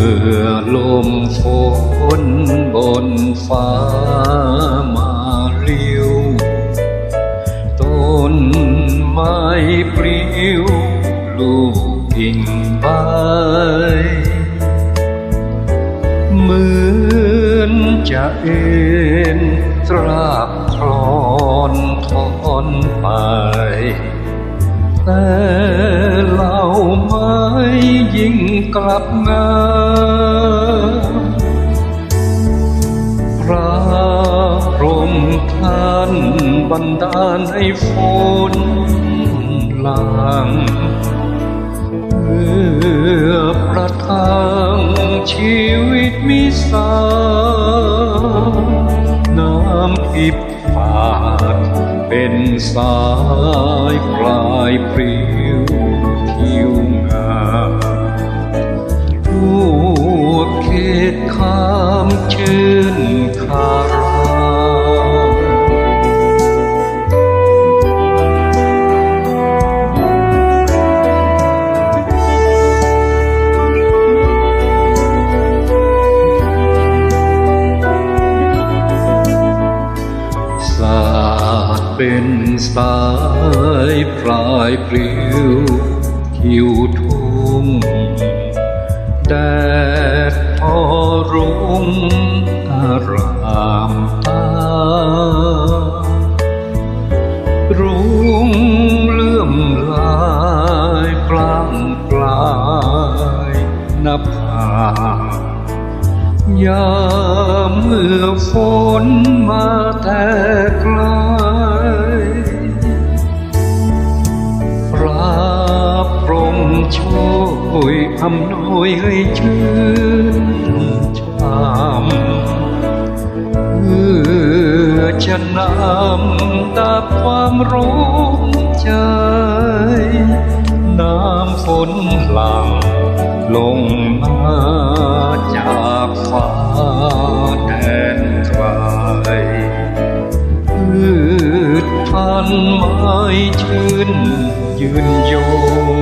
อลมฝนบนฟ้ามาเลี้ยวต้นไม้ปลิวลูกกิ่งใบเหมือนจะเอ็นตรากคลอนทอนไปแต่ บันดาลให้ฝนหลังเพื่อประทังชีวิตมิสาน้ำทิพย์ฝาดเป็นสายปลายปรี เป็นสายปลายปลิวทิวทุ่งแดดพอรุ่งอารามตา รุ่งเลื่อมลายปลางปลายนภา ยามเมื่อฝนมาแต่ไกลพระพรหมช่วยอำนวยให้ชื่นชามเพื่อจะนำตาความรู้ใจ น้ำฝน mãi trên duyên dồn